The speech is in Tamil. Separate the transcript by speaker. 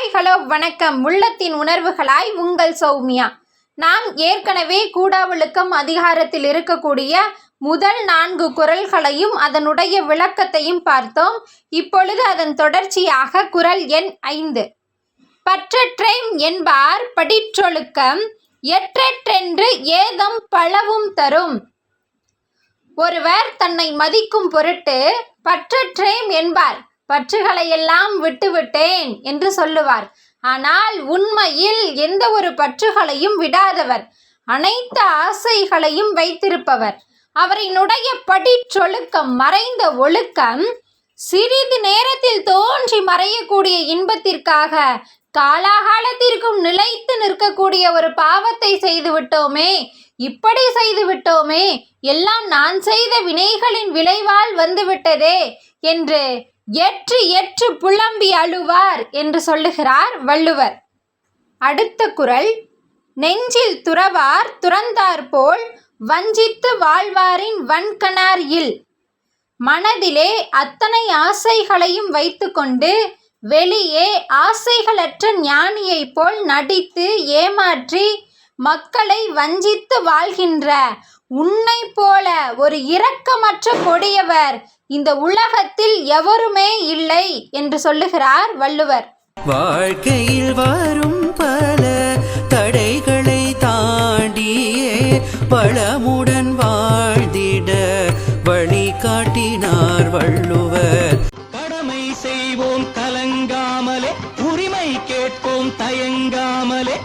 Speaker 1: ஹாய் ஹலோ வணக்கம். உள்ளத்தின் உணர்வுகளாய் உங்கள் சௌமியா. நாம் ஏற்கனவே கூடாவிழுக்கம் அதிகாரத்தில் இருக்கக்கூடிய முதல் நான்கு குரல்களையும் அதனுடைய விளக்கத்தையும் பார்த்தோம். இப்பொழுது அதன் தொடர்ச்சியாக குரல் எண் ஐந்து. பற்றற்றேம் என்பார் படிற்றொழுக்கம் எற்றெற்றென்று ஏதம் பலவும் தரும். ஒருவர் தன்னை மதிக்கும் பொருட்டு பற்றற்றேம் என்பார். பற்றுகளையெல்லாம் விட்டுவிட்டேன் என்று சொல்லுவார். ஆனால் உண்மையில் எந்த ஒரு பற்றுகளையும் விடாதவர். அனைத்து ஆசைகளையும் வைத்திருப்பவர். அவரினுடைய படிச்சொழுக்கம் மறைந்த ஒழுக்கம் சிறிது நேரத்தில் தோன்றி மறையக்கூடிய இன்பத்திற்காக காலாகாலத்திற்கும் நிலைத்து நிற்கக்கூடிய ஒரு பாவத்தை செய்து விட்டோமே இப்படி செய்து விட்டோமே எல்லாம் நான் செய்த வினைகளின் விளைவால் வந்துவிட்டதே என்று எற்று எற்று புலம்பி அழுவார் என்று சொல்லுகிறார் வள்ளுவர். அடுத்த குரல் நெஞ்சில் துறவார் துறந்தார் போல் வஞ்சித்து வாழ்வாரின் வன்கணார் இல். மனதிலே அத்தனை ஆசைகளையும் வைத்துக்கொண்டு வெளியே ஆசைகளற்ற ஞானியைப் போல் நடித்து ஏமாற்றி மக்களை வஞ்சித்து வாழ்கின்ற உன்னை போல ஒரு இரக்கமற்ற கொடியவர் இந்த உலகத்தில் எவருமே இல்லை என்று சொல்லுகிறார் வள்ளுவர்.
Speaker 2: வாழ்க்கையில் வரும் பல தடைகளை தாண்டியே வளமுடன் வாழ்ந்திட வழிகாட்டினார் வள்ளுவர். கடமை செய்வோம் தலங்காமலே உரிமை கேட்போம் தயங்காமலே.